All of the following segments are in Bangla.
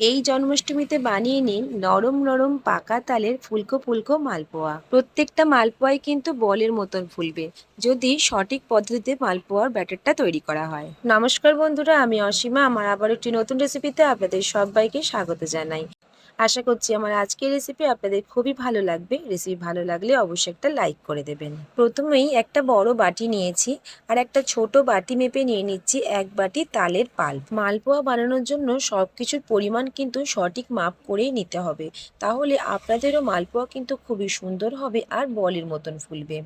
এই জন্মাষ্টমীতে বানিয়ে নিন নরম নরম পাকা তালের ফুলকো ফুলকো মালপোয়া। প্রত্যেকটা মালপোয়াই কিন্তু বলের মতন ফুলবে, যদি সঠিক পদ্ধতিতে মালপোয়ার ব্যাটারটা তৈরি করা হয়। নমস্কার বন্ধুরা, আমি অসীমা। আমার আবার একটি নতুন রেসিপিতে আপনাদের সবাইকে স্বাগত জানাই। আশা করছি আমার আজকের রেসিপি আপনাদের খুবই ভালো লাগবে। রেসিপি ভালো লাগলে অবশ্যই একটা লাইক করে দেবেন। প্রথমেই একটা বড় বাটি নিয়েছি আর একটা ছোট বাটি মেপে নিয়ে নিচ্ছি এক বাটি তালের পাল্প। মালপোয়া বানানোর জন্য সব কিছুর পরিমাণ কিন্তু সঠিক মাপ করেই নিতে হবে। তাহলে আপনাদেরও মালপোয়া কিন্তু খুবই সুন্দর হবে আর বলের মতন ফুলবে।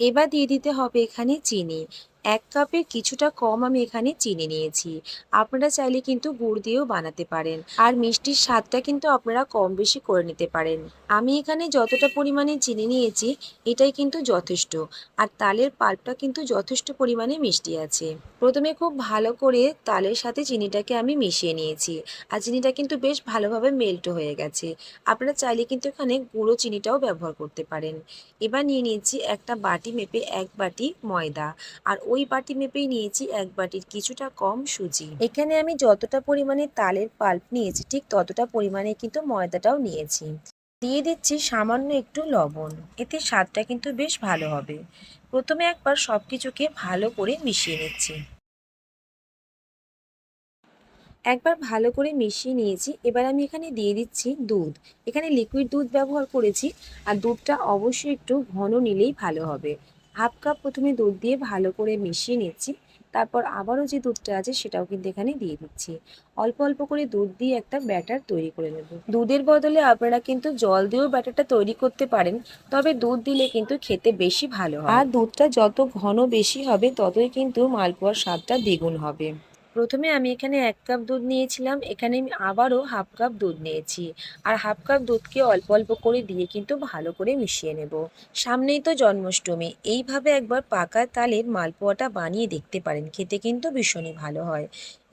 এবার দিয়ে দিতে হবে এখানে চিনি। এক কাপের কিছুটা কম আমি এখানে চিনি নিয়েছি। আপনারা চাইলে কিন্তু গুড় দিয়েও বানাতে পারেন। আর মিষ্টির স্বাদটা কিন্তু আপনারা কম বেশি করে নিতে পারেন। আমি এখানে যতটা পরিমাণে চিনি নিয়েছি, এটাই কিন্তু যথেষ্ট। আর তালের পাল্পটা কিন্তু যথেষ্ট পরিমাণে মিষ্টি আছে। প্রথমে খুব ভালো করে তালের সাথে চিনিটাকে আমি মিশিয়ে নিয়েছি। আর চিনিটা কিন্তু বেশ ভালোভাবে মেল্ট হয়ে গেছে। আপনারা চাইলে কিন্তু এখানে গুঁড়ো চিনিটাও ব্যবহার করতে পারেন। এবার নিয়ে নিয়েছি একটা বাটি মেপে এক বাটি ময়দা। আর ওই বাটি মেপেই নিয়েছি এক বাটির কিছুটা কম সুজি। এখানে আমি যতটা পরিমাণে তালের পাল্প নিয়েছি, ঠিক ততটা পরিমাণে কিন্তু ময়দাটাও নিয়েছি। দিয়ে দিচ্ছি সামান্য একটু লবণ, এতে স্বাদটা কিন্তু বেশ ভালো হবে। প্রথমে একবার সব কিছুকে ভালো করে মিশিয়ে নিচ্ছি। একবার ভালো করে মিশিয়ে নিয়েছি, এবার আমি এখানে দিয়ে দিচ্ছি দুধ। এখানে লিকুইড দুধ ব্যবহার করেছি, আর দুধটা অবশ্যই একটু ঘন নিলেই ভালো হবে। হাফ কাপ প্রথমে দুধ দিয়ে ভালো করে মিশিয়ে নিচ্ছি। তারপর আবারও যে দুধটা আছে সেটাও কিন্তু এখানে দিয়ে দিচ্ছি। অল্প অল্প করে দুধ দিয়ে একটা ব্যাটার তৈরি করে নেব। দুধের বদলে আপনারা কিন্তু জল দিয়েও ব্যাটারটা তৈরি করতে পারেন, তবে দুধ দিলে কিন্তু খেতে বেশি ভালো হয়। আর দুধটা যত ঘন বেশি হবে, ততই কিন্তু মালপোয়ার স্বাদটা দ্বিগুণ হবে। প্রথমে আমি এখানে এক কাপ দুধ নিয়েছিলাম, এখানে আমি আবারও হাফ কাপ দুধ নিয়েছি। আর হাফ কাপ দুধকে অল্প অল্প করে দিয়ে কিন্তু ভালো করে মিশিয়ে নেব। সামনেই তো জন্মাষ্টমী, এইভাবে একবার পাকা তালের মালপোয়াটা বানিয়ে দেখতে পারেন, খেতে কিন্তু ভীষণই ভালো হয়।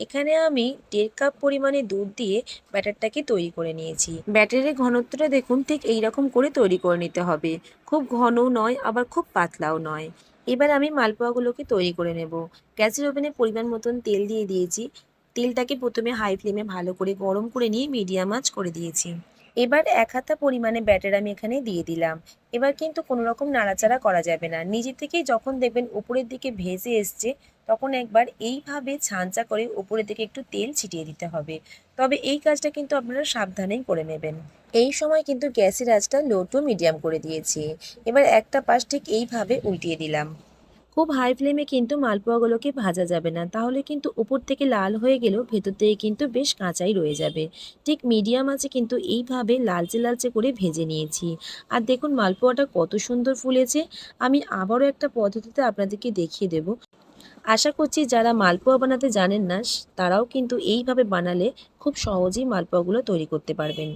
এখানে আমি দেড় কাপ পরিমাণে দুধ দিয়ে ব্যাটারটাকে তৈরি করে নিয়েছি। ব্যাটারের ঘনত্বটা দেখুন, ঠিক এই রকম করে তৈরি করে নিতে হবে। খুব ঘনও নয়, আবার খুব পাতলাও নয়। এবার আমি মালপোয়াগুলোকে তৈরি করে নেব। গ্যাসের ওভেনে পরিমাণ মতন তেল দিয়ে দিয়েছি। তেলটাকে প্রথমে হাই ফ্লেমে ভালো করে গরম করে নিয়ে মিডিয়াম আঁচ করে দিয়েছি। এবার এক হাতা পরিমাণে ব্যাটার আমি এখানে দিয়ে দিলাম। এবার কিন্তু কোনো রকম নাড়াচাড়া করা যাবে না। নিজে থেকেই যখন দেখবেন উপরের দিকে ভেসে এসছে তখন একবার এইভাবে ছাঁচা করে উপরের দিকে একটু তেল ছিটিয়ে দিতে হবে। তবে এই কাজটা কিন্তু আপনারা সাবধানেই করে নেবেন। এই সময় কিন্তু গ্যাসের আঁচটা লো টু মিডিয়াম করে দিয়েছি। এবার একটা পাশ ঠিক এইভাবে উল্টিয়ে দিলাম। খুব হাই ফ্লেমে কিন্তু মালপোয়াগুলোকে ভাজা যাবে না। তাহলে কিন্তু উপর থেকে লাল হয়ে গেলেও ভেতর থেকে কিন্তু বেশ কাঁচাই রয়ে যাবে। ঠিক মিডিয়াম আছে কিন্তু এইভাবে লালচে লালচে করে ভেজে নিয়েছি। আর দেখুন, মালপোয়াটা কত সুন্দর ফুলেছে। আমি আবারও একটা পদ্ধতিতে আপনাদেরকে দেখিয়ে দেব। আশা করছি যারা মালপোয়া বানাতে জানেন না, তারাও কিন্তু এইভাবে বানালে খুব সহজেই মালপোয়াগুলো তৈরি করতে পারবেন।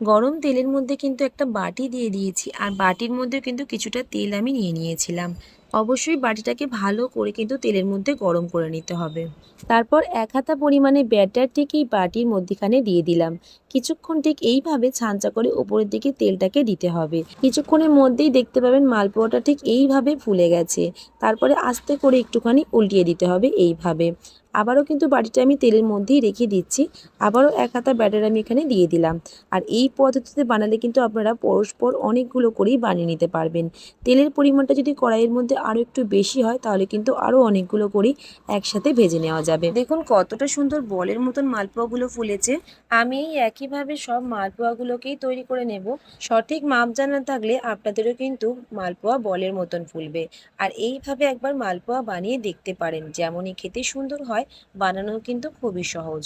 গরম তেলের মধ্যে কিন্তু একটা বাটি দিয়ে দিয়েছি, আর বাটির মধ্যে কিন্তু কিছুটা তেল আমি নিয়ে নিয়েছিলাম। অবশ্যই বাটিটাকে ভালো করে কিন্তু তেলের মধ্যে গরম করে নিতে হবে। তারপর এক হাতা পরিমাণে ব্যাটার ঠিক এই বাটির মধ্যেখানে দিয়ে দিলাম। কিছুক্ষণ ঠিক এইভাবে ছাঁচা করে ওপরের দিকে তেলটাকে দিতে হবে। কিছুক্ষণের মধ্যেই দেখতে পাবেন মালপোয়াটা ঠিক এইভাবে ফুলে গেছে। তারপরে আস্তে করে একটুখানি উল্টিয়ে দিতে হবে এইভাবে। আবারও কিন্তু বাটিটা আমি তেলের মধ্যেই রেখে দিচ্ছি। আবারও এক হাতা ব্যাটার আমি এখানে দিয়ে দিলাম। আর এই পদ্ধতিতে বানালে কিন্তু আপনারা পরস্পর অনেকগুলো করেই বানিয়ে নিতে পারবেন। তেলের পরিমাণটা যদি কড়াইয়ের মধ্যে আরও একটু বেশি হয়, তাহলে কিন্তু আরও অনেকগুলো করেই একসাথে ভেজে নেওয়া যাবে। দেখুন কতটা সুন্দর বলের মতন মালপোয়াগুলো ফুলেছে। আমি এই একইভাবে সব মালপোয়াগুলোকেই তৈরি করে নেব। সঠিক মাপ জানা থাকলে আপনাদেরও কিন্তু মালপোয়া বলের মতন ফুলবে। আর এইভাবে একবার মালপোয়া বানিয়ে দেখতে পারেন, যেমনই খেতে সুন্দর হয় বানানো কিন্তু খুবই সহজ।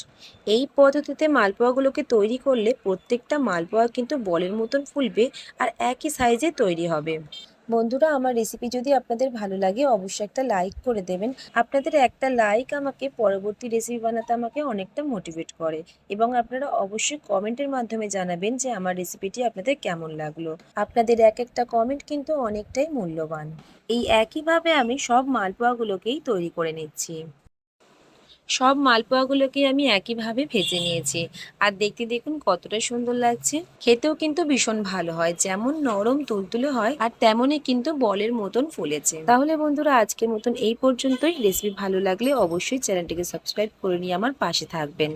এই পদ্ধতিতে মালপোয়াগুলোকে তৈরি করলে প্রত্যেকটা মালপোয়া কিন্তু বলের মতন ফুলবে আর একই সাইজে তৈরি হবে। বন্ধুরা, আমার রেসিপি যদি আপনাদের ভালো লাগে, অবশ্যই একটা লাইক করে দেবেন। আপনাদের একটা লাইক আমাকে পরবর্তী রেসিপি বানাতে আমাকে অনেকটা মোটিভেট করে। এবং আপনারা অবশ্যই কমেন্টের মাধ্যমে জানাবেন যে আমার রেসিপিটি আপনাদের কেমন লাগল। আপনাদের এক একটা কমেন্ট কিন্তু অনেকটাই মূল্যবান। এই একইভাবে আমি সব মালপোয়াগুলোকেই তৈরি করে নিচ্ছি। সব মালপোয়াগুলোকে আমি একইভাবে ভেজে নিয়েছি। আর দেখতে দেখুন কতটা সুন্দর লাগছে। খেতেও কিন্তু ভীষণ ভালো হয়, যেমন নরম তুলতুলে হয় আর তেমনই কিন্তু বলের মতন ফুলেছে। তাহলে বন্ধুরা, আজকের মতন এই পর্যন্তই। রেসিপি ভালো লাগলে অবশ্যই চ্যানেলটিকে সাবস্ক্রাইব করে নিয়ে আমার পাশে থাকবেন।